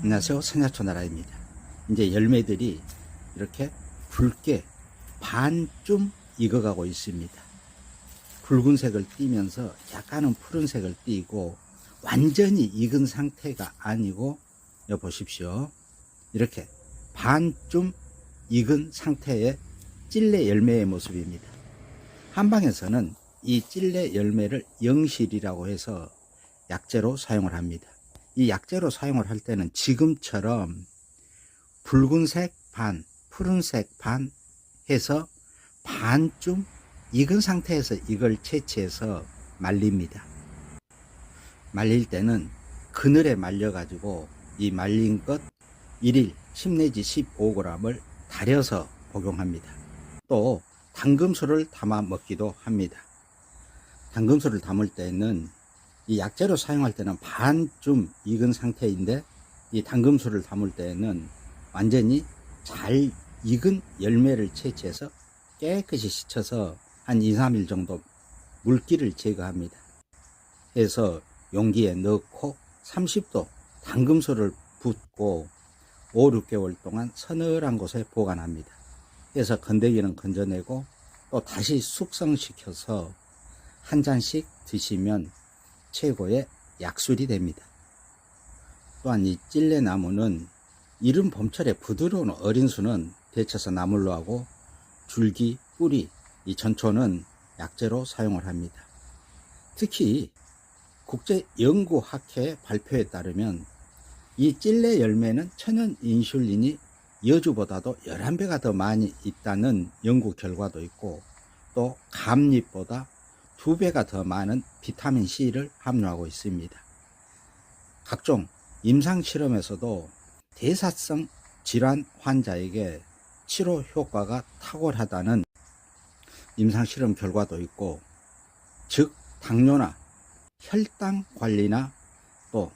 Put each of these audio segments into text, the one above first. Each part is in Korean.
안녕하세요. 선야초나라입니다. 이제 열매들이 이렇게 붉게 반쯤 익어가고 있습니다. 붉은색을 띠면서 약간은 푸른색을 띠고 완전히 익은 상태가 아니고 여기 보십시오. 이렇게 반쯤 익은 상태의 찔레 열매의 모습입니다. 한방에서는 이 찔레 열매를 영실이라고 해서 약재로 사용을 합니다. 이 약재로 사용을 할 때는 지금처럼 붉은색 반, 푸른색 반 해서 반쯤 익은 상태에서 이걸 채취해서 말립니다. 말릴 때는 그늘에 말려가지고 이 말린 것 1일 10 내지 15g을 달여서 복용합니다. 또 당금수를 담아 먹기도 합니다. 당금수를 담을 때는 이 약재로 사용할 때는 반쯤 익은 상태인데 이 당금수를 담을 때는 완전히 잘 익은 열매를 채취해서 깨끗이 씻어서 한 2, 3일 정도 물기를 제거합니다. 해서 용기에 넣고 30도 당금수를 붓고 5, 6개월 동안 서늘한 곳에 보관합니다. 그래서 건더기는 건져내고 또 다시 숙성시켜서 한 잔씩 드시면 최고의 약술이 됩니다. 또한 이 찔레나무는 이른 봄철에 부드러운 어린 수는 데쳐서 나물로 하고 줄기, 뿌리, 이 전초는 약재로 사용을 합니다. 특히 국제연구학회 발표에 따르면 이 찔레 열매는 천연 인슐린이 여주보다도 11배가 더 많이 있다는 연구 결과도 있고 또 감잎보다 2배가 더 많은 비타민 C를 함유하고 있습니다. 각종 임상 실험에서도 대사성 질환 환자에게 치료 효과가 탁월하다는 임상 실험 결과도 있고 즉 당뇨나 혈당 관리나 또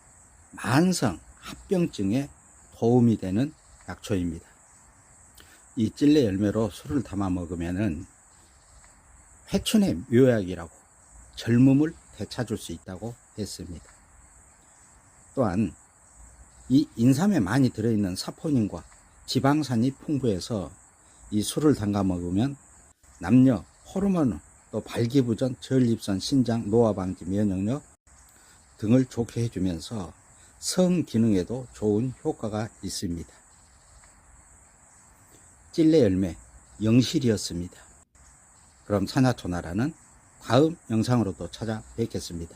만성 합병증에 도움이 되는 약초입니다. 이 찔레 열매로 술을 담아 먹으면은 회춘의 묘약이라고 젊음을 되찾을 수 있다고 했습니다. 또한 이 인삼에 많이 들어있는 사포닌과 지방산이 풍부해서 이 술을 담가 먹으면 남녀 호르몬 또 발기부전, 전립선, 신장, 노화 방지, 면역력 등을 좋게 해주면서 성 기능에도 좋은 효과가 있습니다. 찔레 열매 영실이었습니다. 그럼 산하초나라는 다음 영상으로 또 찾아뵙겠습니다.